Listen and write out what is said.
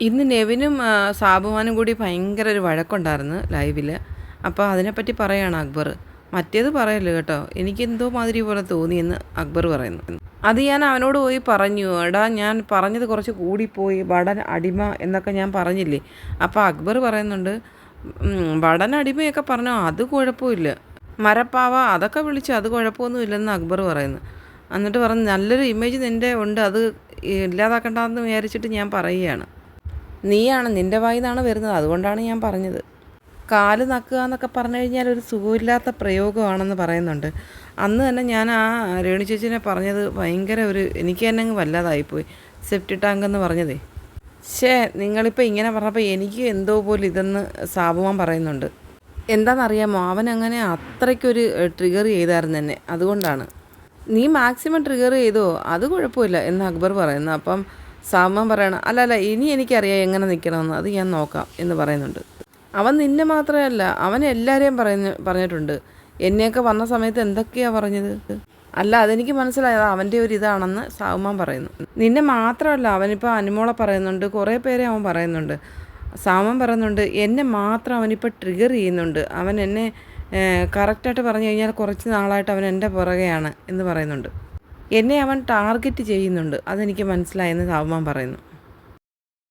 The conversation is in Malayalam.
ഇന്ന് നെവിനും സാബുമാനും കൂടി ഭയങ്കര ഒരു വഴക്കുണ്ടായിരുന്നു ലൈവിൽ അപ്പോൾ അതിനെപ്പറ്റി പറയാണ് അക്ബർ. മറ്റേത് പറയല്ലോ കേട്ടോ. എനിക്ക് എന്തോ മാതിരി പോലെ തോന്നിയെന്ന് അക്ബർ പറയുന്നു. അത് ഞാൻ അവനോട് പോയി പറഞ്ഞു. എടാ ഞാൻ പറഞ്ഞത് കുറച്ച് കൂടിപ്പോയി. വടൻ അടിമ എന്നൊക്കെ ഞാൻ പറഞ്ഞില്ലേ. അപ്പോൾ അക്ബർ പറയുന്നുണ്ട് "ഉം, വടൻ അടിമയൊക്കെ പറഞ്ഞു അത് കുഴപ്പമില്ല. മരപ്പാവ അതൊക്കെ വിളിച്ചു അത് കുഴപ്പമൊന്നുമില്ലെന്ന് അക്ബർ പറയുന്നു. എന്നിട്ട് പറഞ്ഞു നല്ലൊരു ഇമേജ് നിന്റെ ഉണ്ട്. അത് ഇല്ലാതാക്കണ്ടെന്ന് വിചാരിച്ചിട്ട് ഞാൻ പറയുകയാണ്. നീയാണ് നിന്റെ വായിന്നാണ് വരുന്നത്. അതുകൊണ്ടാണ് ഞാൻ പറഞ്ഞത്. കാൽ നക്കുക എന്നൊക്കെ പറഞ്ഞു കഴിഞ്ഞാൽ ഒരു സുഖമില്ലാത്ത പ്രയോഗമാണെന്ന് പറയുന്നുണ്ട്. അന്ന് തന്നെ ഞാൻ ആ രേണു ചേച്ചിനെ പറഞ്ഞത് ഭയങ്കര ഒരു എനിക്ക് തന്നെ അങ്ങ് വല്ലാതായിപ്പോയി. സെപ്റ്റി ടാങ്ക് എന്ന് പറഞ്ഞതേ. ഷേ നിങ്ങളിപ്പോൾ ഇങ്ങനെ പറഞ്ഞപ്പോൾ എനിക്ക് എന്തോ പോലെ ഇതെന്ന് സാബുമാൻ പറയുന്നുണ്ട്. എന്താണെന്നറിയാമോ അവൻ അങ്ങനെ അത്രയ്ക്കൊരു ട്രിഗർ ചെയ്തായിരുന്നു തന്നെ അതുകൊണ്ടാണ്. നീ മാക്സിമം ട്രിഗർ ചെയ്തോ? അത് കുഴപ്പമില്ല എന്ന് അക്ബർ പറയുന്നു. അപ്പം സാമാൻ പറയണം. അല്ല അല്ല ഇനി എനിക്കറിയാം എങ്ങനെ നിൽക്കണമെന്ന് അത് ഞാൻ നോക്കാം എന്ന് പറയുന്നുണ്ട്. അവൻ നിന്നെ മാത്രമല്ല അവൻ എല്ലാവരെയും പറഞ്ഞ് പറഞ്ഞിട്ടുണ്ട്. എന്നെയൊക്കെ വന്ന സമയത്ത് എന്തൊക്കെയാണ് പറഞ്ഞത്? അല്ല അതെനിക്ക് മനസ്സിലായത് അവന്റെ ഒരു ഇതാണെന്ന് സാവുമാൻ പറയുന്നു. നിന്നെ മാത്രമല്ല അവനിപ്പോൾ അനുമോളെ പറയുന്നുണ്ട് കുറേ പേരെ അവൻ പറയുന്നുണ്ട്. സാമൻ പറയുന്നുണ്ട് എന്നെ മാത്രം അവനിപ്പോൾ ട്രിഗർ ചെയ്യുന്നുണ്ട്. അവൻ എന്നെ കറക്റ്റായിട്ട് പറഞ്ഞു കഴിഞ്ഞാൽ കുറച്ച് നാളായിട്ട് അവൻ എന്റെ പുറകെയാണ് എന്ന് പറയുന്നുണ്ട്. എന്നെ അവൻ ടാർഗറ്റ് ചെയ്യുന്നുണ്ട്. അതെനിക്ക് മനസ്സിലായെന്ന് സാവുമാൻ പറയുന്നു.